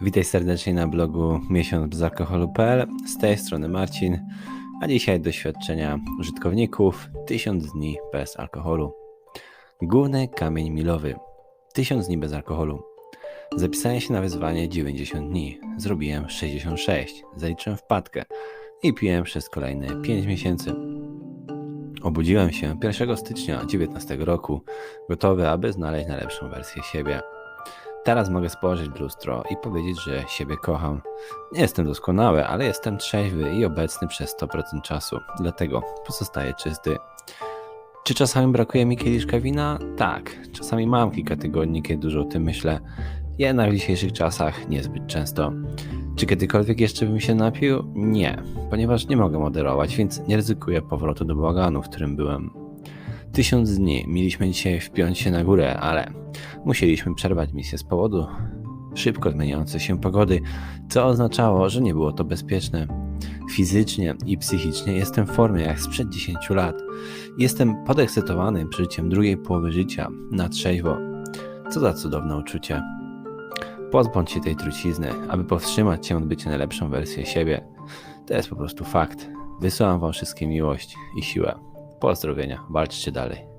Witaj serdecznie na blogu miesiąc bez alkoholu.pl. Z tej strony Marcin, a dzisiaj doświadczenia użytkowników 1000 dni bez alkoholu. Główny kamień milowy 1000 dni bez alkoholu. Zapisałem się na wyzwanie 90 dni. Zrobiłem 66. Zaliczyłem wpadkę i piłem przez kolejne 5 miesięcy. Obudziłem się 1 stycznia 19 roku, gotowy, aby znaleźć najlepszą wersję siebie. Teraz mogę spojrzeć w lustro i powiedzieć, że siebie kocham. Nie jestem doskonały, ale jestem trzeźwy i obecny przez 100% czasu, dlatego pozostaję czysty. Czy czasami brakuje mi kieliszka wina? Tak, czasami mam kilka tygodni, kiedy dużo o tym myślę, jednak w dzisiejszych czasach niezbyt często. Czy kiedykolwiek jeszcze bym się napił? Nie, ponieważ nie mogę moderować, więc nie ryzykuję powrotu do bałaganu, w którym byłem. Tysiąc dni mieliśmy dzisiaj wpiąć się na górę, ale musieliśmy przerwać misję z powodu szybko zmieniającej się pogody, co oznaczało, że nie było to bezpieczne. Fizycznie i psychicznie jestem w formie jak sprzed 10 lat. Jestem podekscytowany przeżyciem drugiej połowy życia na trzeźwo. Co za cudowne uczucie. Pozbądź się tej trucizny, aby powstrzymać cię od bycia najlepszą wersją siebie. To jest po prostu fakt. Wysyłam wam wszystkim miłość i siłę. Pozdrowienia, walczcie dalej.